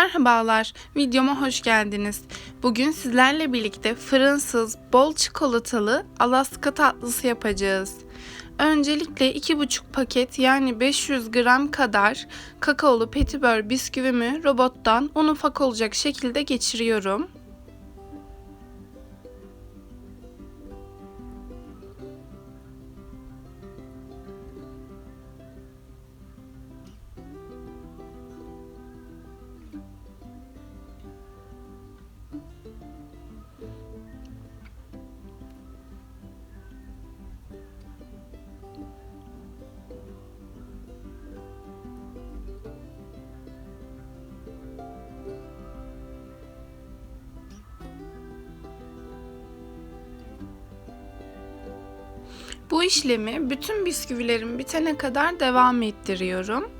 Merhabalar, videoma hoş geldiniz. Bugün sizlerle birlikte fırınsız, bol çikolatalı Alaska tatlısı yapacağız. Öncelikle 2,5 paket yani 500 gram kadar kakaolu petibör bisküvimi robottan un ufak olacak şekilde geçiriyorum. Bu işlemi bütün bisküvilerim bitene kadar devam ettiriyorum.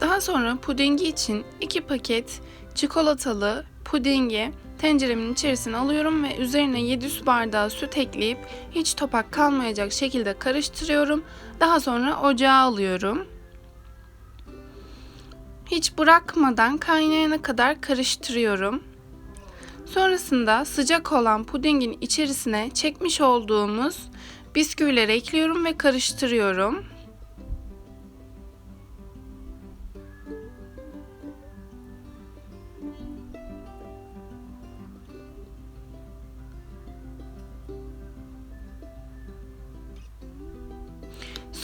Daha sonra pudingi için 2 paket çikolatalı pudingi tenceremin içerisine alıyorum ve üzerine 7 su bardağı süt ekleyip hiç topak kalmayacak şekilde karıştırıyorum. Daha sonra ocağa alıyorum. Hiç bırakmadan kaynayana kadar karıştırıyorum. Sonrasında sıcak olan pudingin içerisine çekmiş olduğumuz bisküvileri ekliyorum ve karıştırıyorum.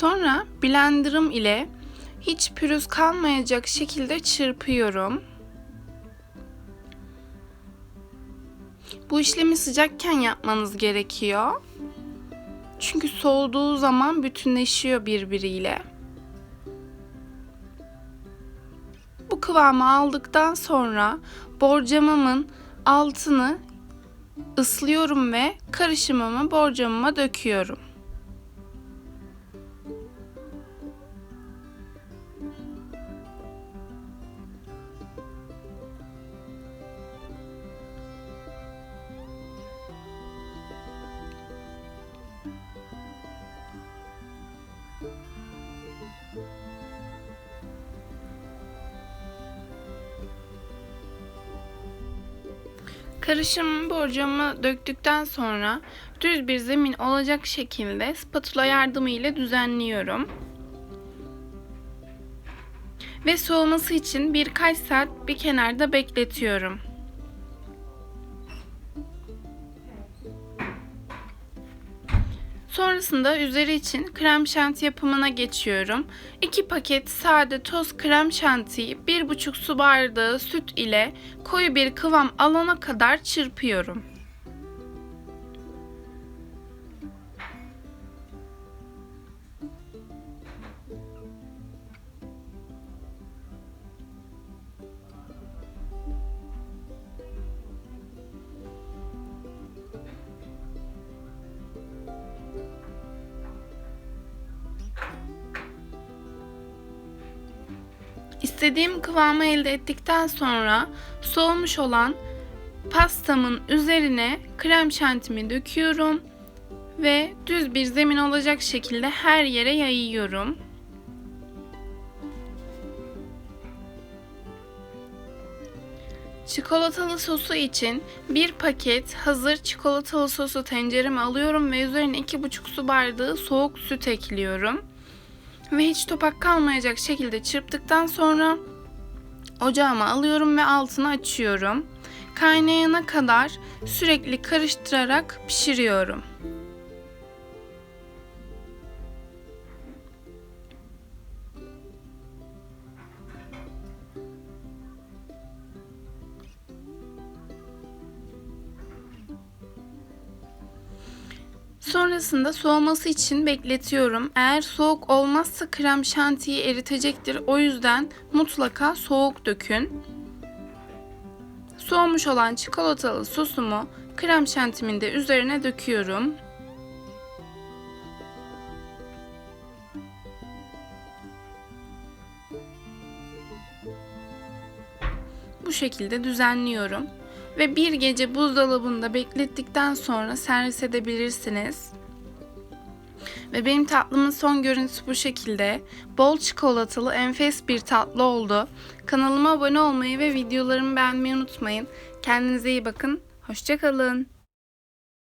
Sonra blenderım ile hiç pürüz kalmayacak şekilde çırpıyorum. Bu işlemi sıcakken yapmanız gerekiyor. Çünkü soğuduğu zaman bütünleşiyor birbiriyle. Bu kıvamı aldıktan sonra borcamımın altını ıslıyorum ve karışımımı borcamıma döküyorum. Karışım borcamı döktükten sonra düz bir zemin olacak şekilde spatula yardımıyla düzenliyorum. Ve soğuması için birkaç saat bir kenarda bekletiyorum. Sonrasında üzeri için krem şanti yapımına geçiyorum. 2 paket sade toz krem şantiyi 1,5 su bardağı süt ile koyu bir kıvam alana kadar çırpıyorum. İstediğim kıvamı elde ettikten sonra soğumuş olan pastamın üzerine krem şantimi döküyorum ve düz bir zemin olacak şekilde her yere yayıyorum. Çikolatalı sosu için bir paket hazır çikolatalı sosu tencereme alıyorum ve üzerine 2,5 su bardağı soğuk süt ekliyorum ve hiç topak kalmayacak şekilde çırptıktan sonra ocağıma alıyorum ve altını açıyorum. Kaynayana kadar sürekli karıştırarak pişiriyorum. Sonrasında soğuması için bekletiyorum. Eğer soğuk olmazsa krem şantiyi eritecektir. O yüzden mutlaka soğuk dökün. Soğumuş olan çikolatalı sosumu krem şantimin de üzerine döküyorum. Bu şekilde düzenliyorum. Ve bir gece buzdolabında beklettikten sonra servis edebilirsiniz. Ve benim tatlımın son görüntüsü bu şekilde. Bol çikolatalı enfes bir tatlı oldu. Kanalıma abone olmayı ve videolarımı beğenmeyi unutmayın. Kendinize iyi bakın. Hoşçakalın.